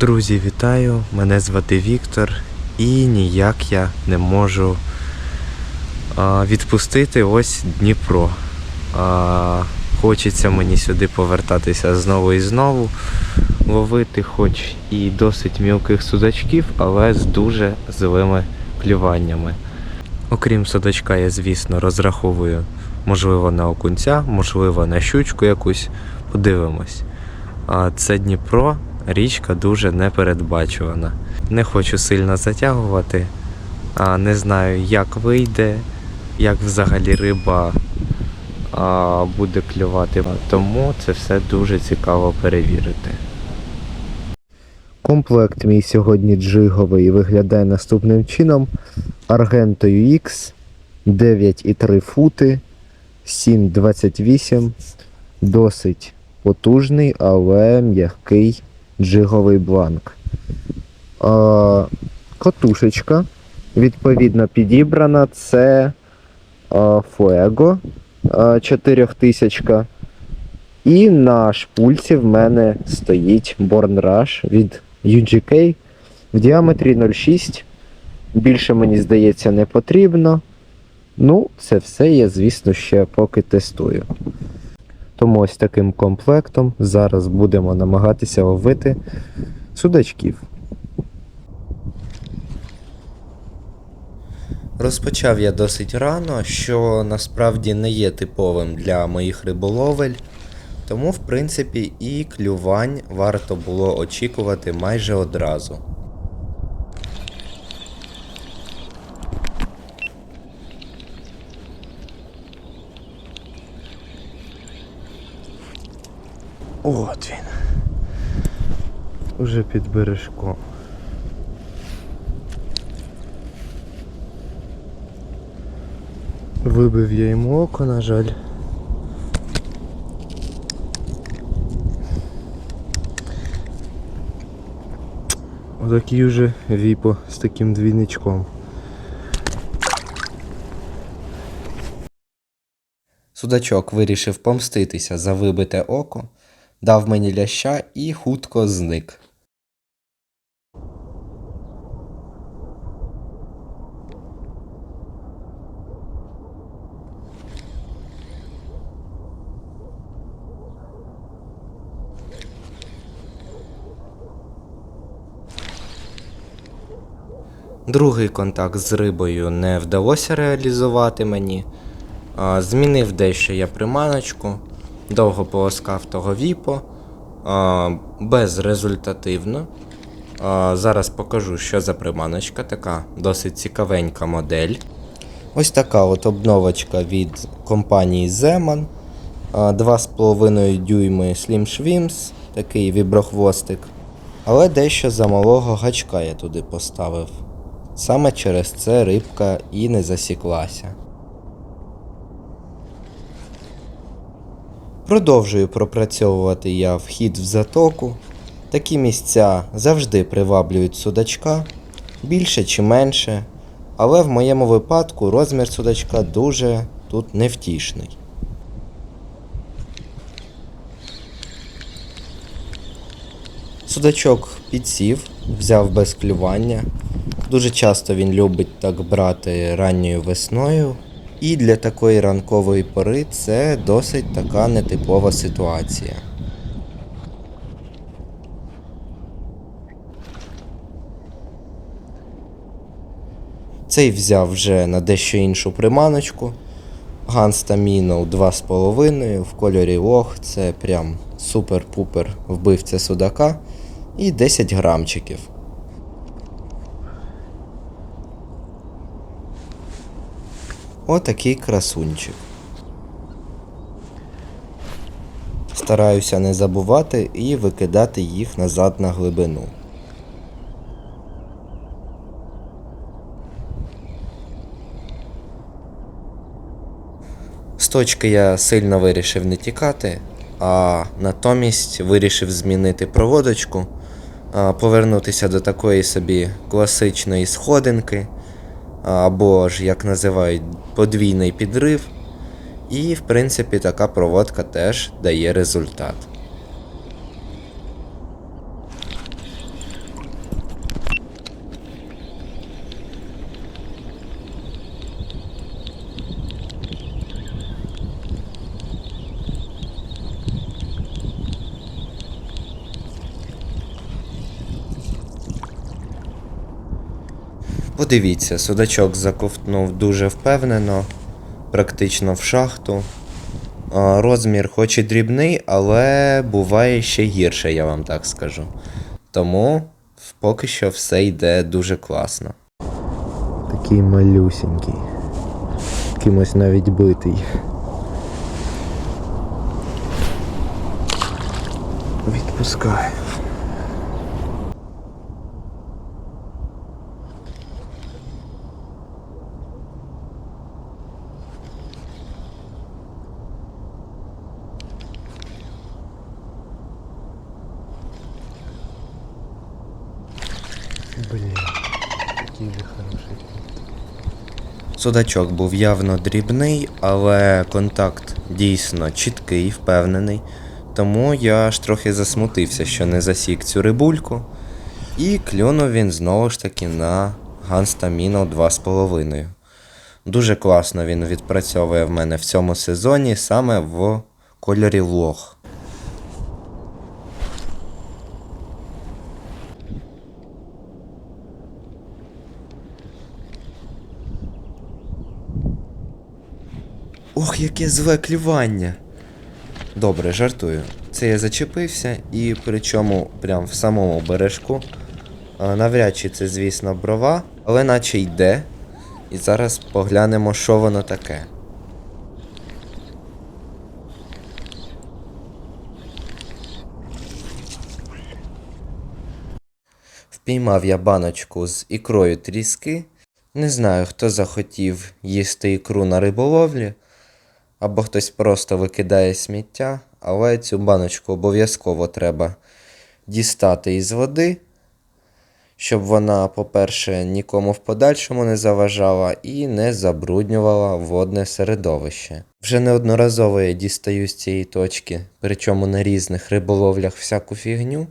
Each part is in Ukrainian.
Друзі, вітаю! Мене звати Віктор, і ніяк я не можу відпустити ось Дніпро. Хочеться мені сюди повертатися знову і знову, ловити хоч і досить мілких судачків, але з дуже злими клюваннями. Окрім судачка, я, звісно, розраховую, можливо, на окунця, можливо, на щучку якусь. Подивимось. А це Дніпро, річка дуже непередбачувана. Не хочу сильно затягувати, а не знаю, як вийде, як взагалі риба а, буде клювати. Тому це все дуже цікаво перевірити. Комплект мій сьогодні джиговий виглядає наступним чином. Argento UX 9,3 фути, 7,28, досить потужний, але м'який джиговий бланк. А, Котушечка, відповідно, підібрана. Це Fuego а, 4000. І на шпульці в мене стоїть Born Rush від UGK в діаметрі 0,6. Більше, мені здається, не потрібно. Ну, це все я, звісно, ще поки тестую. Тому ось таким комплектом зараз будемо намагатися ловити судачків. Розпочав я досить рано, що насправді не є типовим для моїх риболовель. Тому, в принципі, і клювань варто було очікувати майже одразу. От він. Уже під бережком. Вибив я йому око, на жаль. Отакий уже віпо з таким двійничком. Судачок вирішив помститися за вибите око, дав мені ляща і хутко зник. Другий контакт з рибою не вдалося реалізувати мені. Змінив дещо я приманочку, довго полоскав того віпо, безрезультативно. Зараз покажу, що за приманочка, така досить цікавенька модель. Ось така от обновочка від компанії Zeman. 2,5 дюйми Slim Shrimps, такий віброхвостик. Але дещо замалого гачка я туди поставив. Саме через це рибка і не засіклася. Продовжую пропрацьовувати я вхід в затоку. Такі місця завжди приваблюють судачка, більше чи менше, але в моєму випадку розмір судачка дуже тут невтішний. Судачок підсів, взяв без клювання. Дуже часто він любить так брати ранньою весною. І для такої ранкової пори це досить така нетипова ситуація. Цей взяв вже на дещо іншу приманочку. Ганста Міноу 2,5 в кольорі лох. Це прям супер-пупер вбивця судака. І 10 грамчиків. Отакий красунчик. Стараюся не забувати і викидати їх назад на глибину. З точки я сильно вирішив не тікати, а натомість вирішив змінити проводочку, повернутися до такої собі класичної сходинки або ж, як називають, подвійний підрив. І, в принципі, така проводка теж дає результат. Подивіться, судачок заковтнув дуже впевнено, практично в шахту. Розмір хоч і дрібний, але буває ще гірше, я вам так скажу. Тому поки що все йде дуже класно. Такий малюсенький. Кимось навіть битий. Відпускай. Судачок був явно дрібний, але контакт дійсно чіткий, впевнений. Тому я аж трохи засмутився, що не засік цю рибульку. І клюнув він знову ж таки на Ганстаміно 2,5. Дуже класно він відпрацьовує в мене в цьому сезоні саме в кольорі лох. Яке зле клювання. Добре, жартую. Це я зачепився, і причому прям в самому бережку. Навряд чи це, звісно, брова, але наче йде. І зараз поглянемо, що воно таке. Впіймав я баночку з ікрою тріски. Не знаю, хто захотів їсти ікру на риболовлі, або хтось просто викидає сміття, але цю баночку обов'язково треба дістати із води, щоб вона, по-перше, нікому в подальшому не заважала і не забруднювала водне середовище. Вже неодноразово я дістаю з цієї точки, причому на різних риболовлях всяку фігню.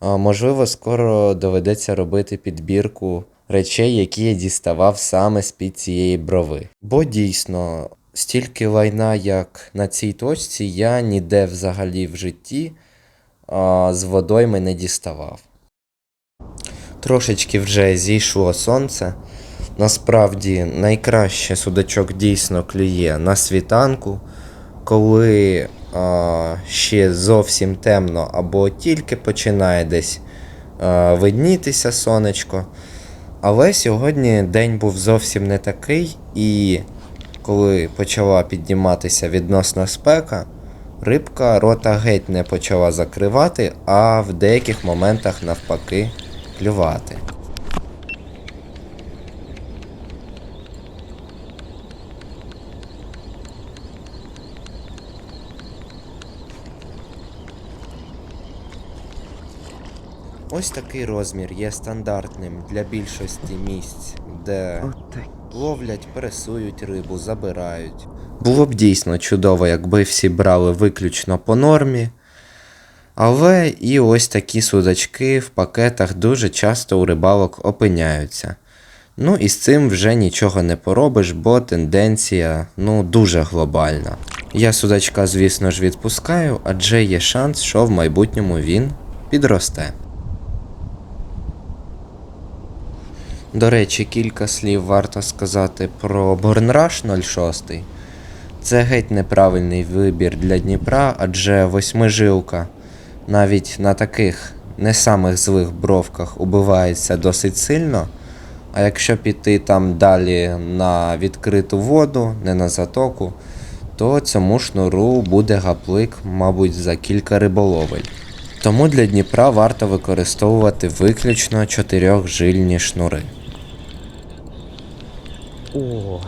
Можливо, скоро доведеться робити підбірку речей, які я діставав саме з-під цієї брови. Бо дійсно, стільки лайна, як на цій точці, я ніде взагалі в житті а, з водойми не діставав. Трошечки вже зійшло сонце. Насправді найкраще судачок дійсно клює на світанку, коли а, ще зовсім темно або тільки починає десь а, виднітися сонечко. Але сьогодні день був зовсім не такий, і коли почала підніматися відносна спека, рибка рота геть не почала закривати, а в деяких моментах навпаки клювати. Ось такий розмір є стандартним для більшості місць, де ловлять, пересують рибу, забирають. Було б дійсно чудово, якби всі брали виключно по нормі. Але і ось такі судачки в пакетах дуже часто у рибалок опиняються. Ну і з цим вже нічого не поробиш, бо тенденція ну дуже глобальна. Я судачка, звісно ж, відпускаю, адже є шанс, що в майбутньому він підросте. До речі, кілька слів варто сказати про Борнраш 06. Це геть неправильний вибір для Дніпра, адже восьмижилка навіть на таких не самих злих бровках убивається досить сильно. А якщо піти там далі на відкриту воду, не на затоку, то цьому шнуру буде гаплик, мабуть, за кілька риболовель. Тому для Дніпра варто використовувати виключно чотирьохжильні шнури. О.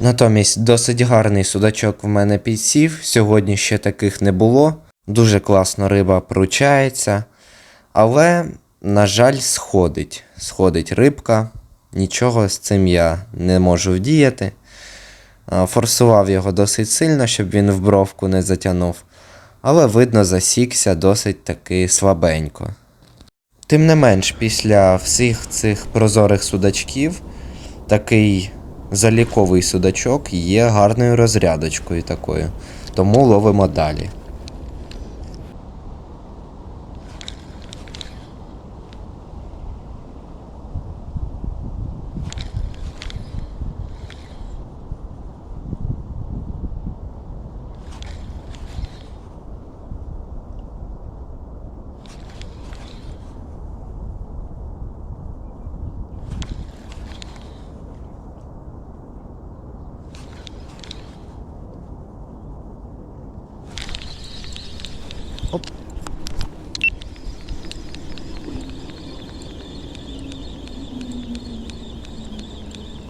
Натомість досить гарний судачок в мене підсів. Сьогодні ще таких не було. Дуже класно риба пручається. Але, на жаль, сходить. Сходить рибка. Нічого з цим я не можу вдіяти. Форсував його досить сильно, щоб він в бровку не затягнув. Але видно, засікся досить таки слабенько. Тим не менш, після всіх цих прозорих судачків, такий заліковий судачок є гарною розрядочкою такою. Тому ловимо далі.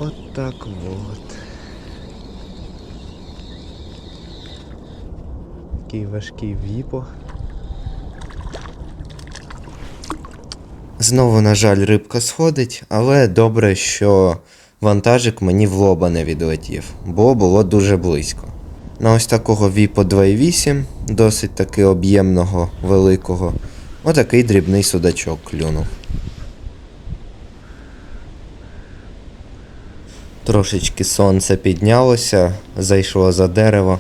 От так от. Такий важкий віпо. Знову, на жаль, рибка сходить, але добре, що вантажик мені в лоба не відлетів, бо було дуже близько. На ось такого Віпо 2.8, досить таки об'ємного, великого, отакий дрібний судачок клюнув. Трошечки сонце піднялося, зайшло за дерево.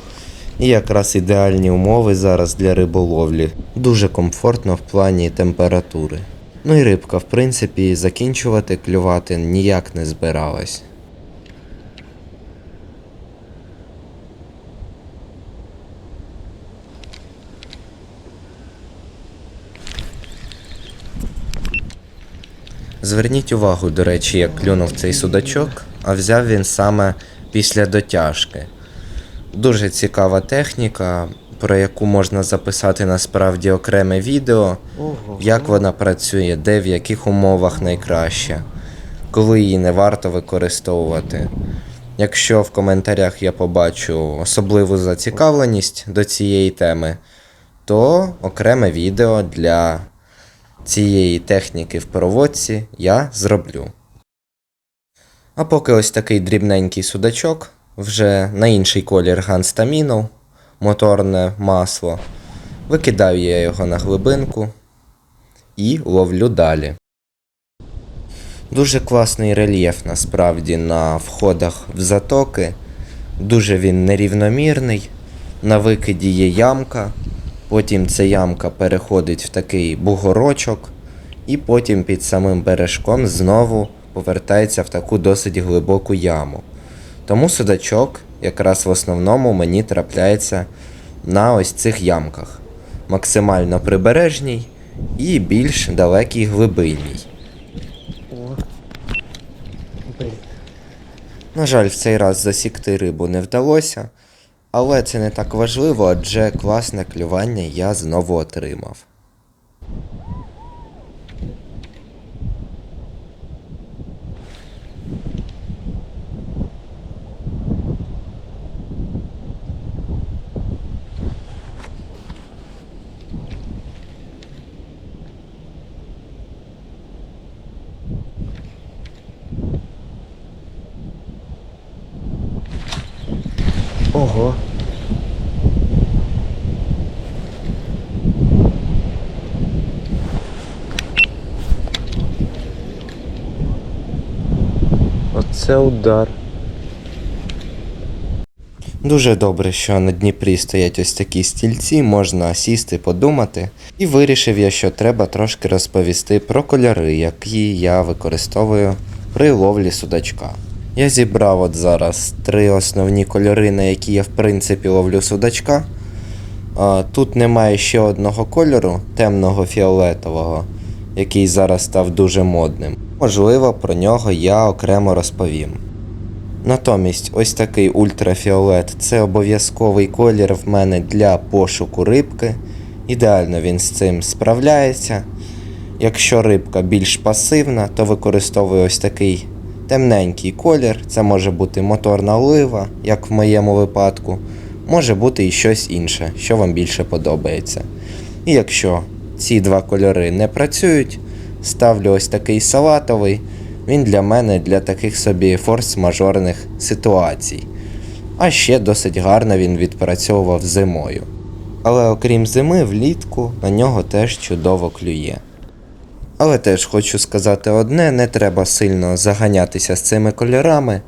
І якраз ідеальні умови зараз для риболовлі. Дуже комфортно в плані температури. Ну і рибка, в принципі, закінчувати клювати ніяк не збиралась. Зверніть увагу, до речі, як клюнув цей судачок, а взяв він саме після дотяжки. Дуже цікава техніка, про яку можна записати насправді окреме відео, як вона працює, де в яких умовах найкраще, коли її не варто використовувати. Якщо в коментарях я побачу особливу зацікавленість до цієї теми, то окреме відео для цієї техніки в проводці я зроблю. А поки ось такий дрібненький судачок, вже на інший колір ганстамінов, моторне масло. Викидаю я його на глибинку і ловлю далі. Дуже класний рельєф насправді на входах в затоки. Дуже він нерівномірний. На викиді є ямка, потім ця ямка переходить в такий бугорочок, і потім під самим бережком знову повертається в таку досить глибоку яму. Тому судачок якраз в основному мені трапляється на ось цих ямках. Максимально прибережній і більш далекій глибинній. На жаль, в цей раз засікти рибу не вдалося, але це не так важливо, адже класне клювання я знову отримав. Оце удар. Дуже добре, що на Дніпрі стоять ось такі стільці, можна сісти, подумати. І вирішив я, що треба трошки розповісти про кольори, які я використовую при ловлі судачка. Я зібрав от зараз три основні кольори, на які я в принципі ловлю судачка. Тут немає ще одного кольору, темного фіолетового, який зараз став дуже модним. Можливо, про нього я окремо розповім. Натомість, ось такий ультрафіолет це обов'язковий колір в мене для пошуку рибки. Ідеально він з цим справляється. Якщо рибка більш пасивна, то використовую ось такий темненький колір. Це може бути моторна олива, як в моєму випадку, може бути і щось інше, що вам більше подобається. І якщо ці два кольори не працюють, ставлю ось такий салатовий. Він для мене для таких собі форс-мажорних ситуацій. А ще досить гарно він відпрацьовував зимою. Але окрім зими, влітку на нього теж чудово клює. Але теж хочу сказати одне: не треба сильно заганятися з цими кольорами.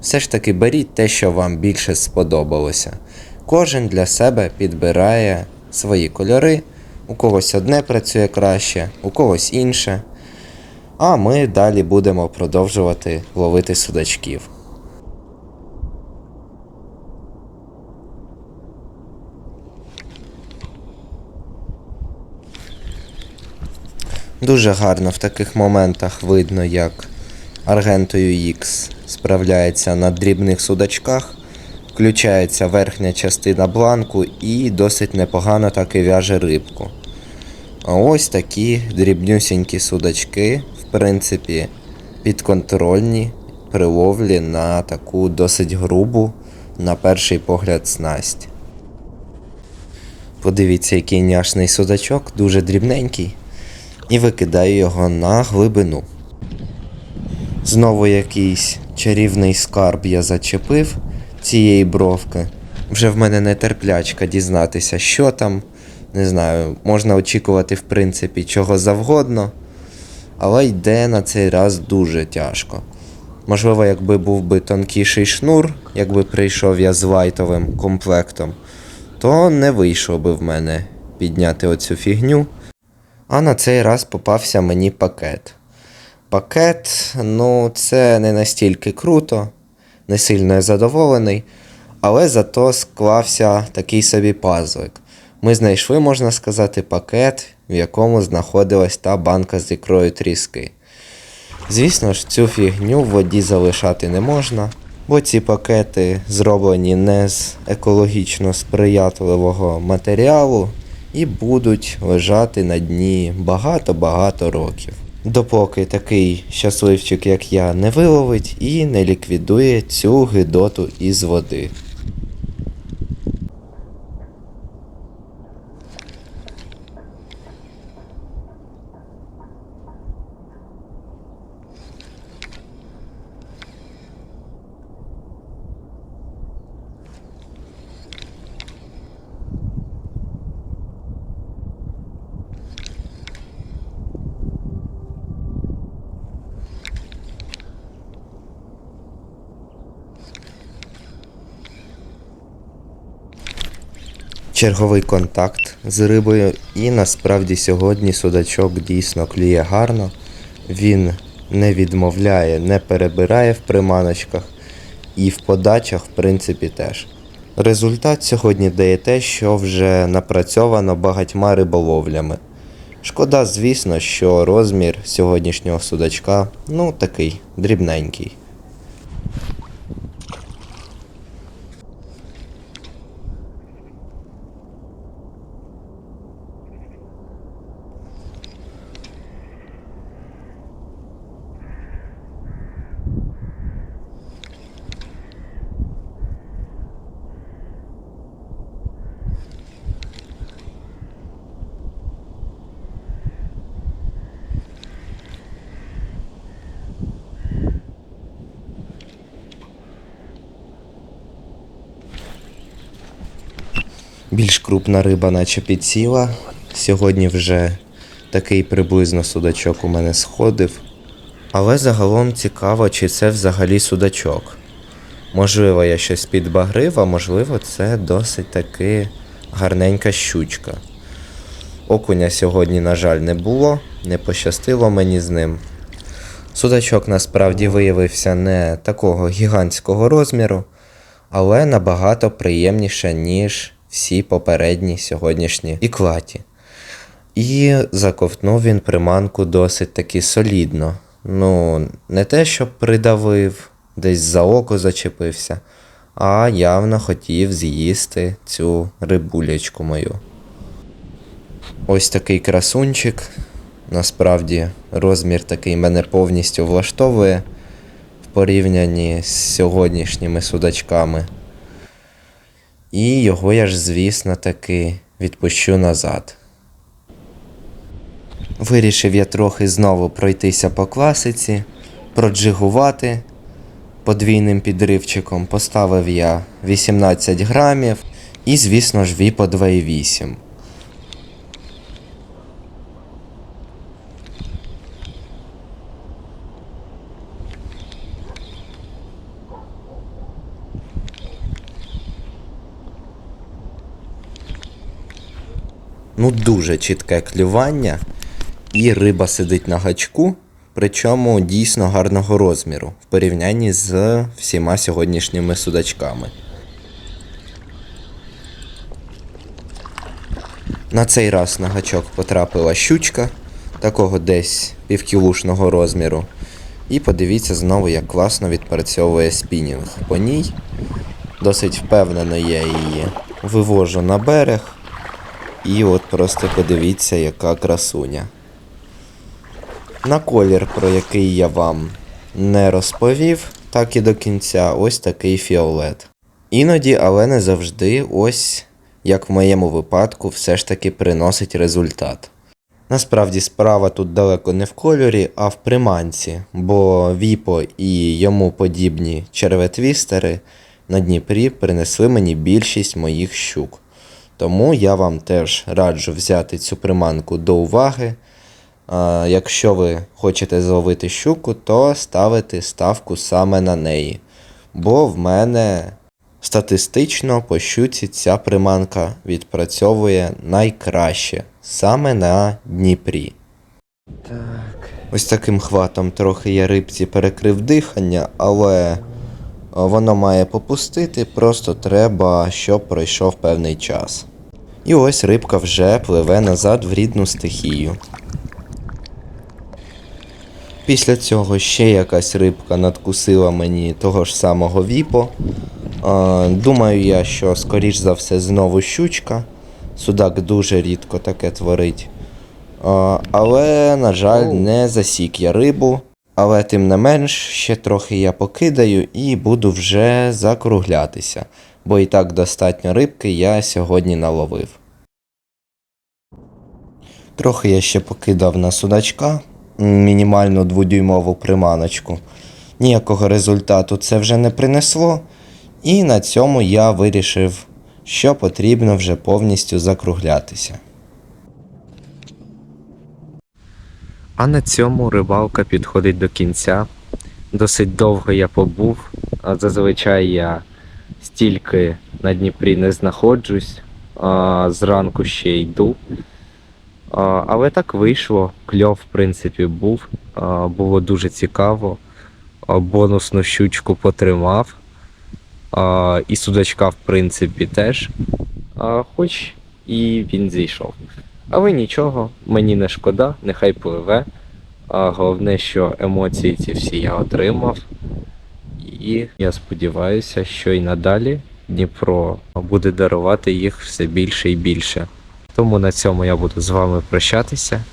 Все ж таки беріть те, що вам більше сподобалося. Кожен для себе підбирає свої кольори, у когось одне працює краще, у когось інше. А ми далі будемо продовжувати ловити судачків. Дуже гарно в таких моментах видно, як Аргентою X справляється на дрібних судачках, включається верхня частина бланку і досить непогано так і в'яже рибку. А ось такі дрібнюсінькі судачки, в принципі, підконтрольні, при ловлі на таку досить грубу, на перший погляд, снасть. Подивіться, який няшний судачок, дуже дрібненький, і викидаю його на глибину. Знову якийсь чарівний скарб я зачепив цієї бровки. Вже в мене нетерплячка дізнатися, що там. Не знаю, можна очікувати, в принципі, чого завгодно, але йде на цей раз дуже тяжко. Можливо, якби був би тонкіший шнур, якби прийшов я з лайтовим комплектом, то не вийшло би в мене підняти оцю фігню. А на цей раз попався мені пакет. Пакет, ну, це не настільки круто, не сильно задоволений, але зато склався такий собі пазлик. Ми знайшли, можна сказати, пакет, в якому знаходилась та банка з ікрою тріски. Звісно ж, цю фігню в воді залишати не можна, бо ці пакети зроблені не з екологічно сприятливого матеріалу і будуть лежати на дні багато-багато років. Допоки такий щасливчик, як я, не виловить і не ліквідує цю гидоту із води. Черговий контакт з рибою, і насправді сьогодні судачок дійсно клює гарно. Він не відмовляє, не перебирає в приманочках і в подачах, в принципі, теж. Результат сьогодні дає те, що вже напрацьовано багатьма риболовлями. Шкода, звісно, що розмір сьогоднішнього судачка ну такий дрібненький. Більш крупна риба, наче підсіла. Сьогодні вже такий приблизно судачок у мене сходив. Але загалом цікаво, чи це взагалі судачок. Можливо, я щось підбагрив, а можливо, це досить таки гарненька щучка. Окуня сьогодні, на жаль, не було, не пощастило мені з ним. Судачок насправді виявився не такого гігантського розміру, але набагато приємніше, ніж всі попередні сьогоднішні іклаті. І заковтнув він приманку досить таки солідно. Ну, не те, щоб придавив, десь за око зачепився, а явно хотів з'їсти цю рибулячку мою. Ось такий красунчик. Насправді розмір такий мене повністю влаштовує в порівнянні з сьогоднішніми судачками. І його я ж, звісно, таки відпущу назад. Вирішив я трохи знову пройтися по класиці, проджигувати подвійним підривчиком. Поставив я 18 грамів і, звісно ж, віпо 2,8. Ну, дуже чітке клювання, і риба сидить на гачку, причому дійсно гарного розміру в порівнянні з всіма сьогоднішніми судачками. На цей раз на гачок потрапила щучка, такого десь півкілушного розміру. І подивіться знову, як класно відпрацьовує спінінг по ній. Досить впевнено я її вивожу на берег. І от просто подивіться, яка красуня. На колір, про який я вам не розповів, так і до кінця ось такий фіолет. Іноді, але не завжди, ось як в моєму випадку, все ж таки приносить результат. Насправді справа тут далеко не в кольорі, а в приманці, бо Віпо і йому подібні черветвістери на Дніпрі принесли мені більшість моїх щук. Тому я вам теж раджу взяти цю приманку до уваги. Якщо ви хочете зловити щуку, то ставити ставку саме на неї. Бо в мене статистично по щуці ця приманка відпрацьовує найкраще саме на Дніпрі. Так. Ось таким хватом трохи я рибці перекрив дихання, але воно має попустити, просто треба, щоб пройшов певний час. І ось рибка вже пливе назад в рідну стихію. Після цього ще якась рибка надкусила мені того ж самого віпо. Думаю я, що скоріш за все знову щучка. Судак дуже рідко таке творить. Але, на жаль, не засік я рибу. Але тим не менш, ще трохи я покидаю і буду вже закруглятися, бо і так достатньо рибки я сьогодні наловив. Трохи я ще покидав на судачка мінімальну дводюймову приманочку. Ніякого результату це вже не принесло, і на цьому я вирішив, що потрібно вже повністю закруглятися. А на цьому рибалка підходить до кінця. Досить довго я побув, а зазвичай я стільки на Дніпрі не знаходжусь, а зранку ще йду. Але так вийшло, кльов, в принципі, був. Було дуже цікаво. Бонусну щучку потримав. І судачка, в принципі, теж. Хоч і він зійшов. Але нічого, мені не шкода, нехай пливе. А головне, що емоції ці всі я отримав. І я сподіваюся, що і надалі Дніпро буде дарувати їх все більше і більше. Тому на цьому я буду з вами прощатися.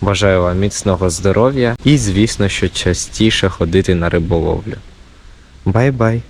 Бажаю вам міцного здоров'я і, звісно, що частіше ходити на риболовлю. Бай-бай!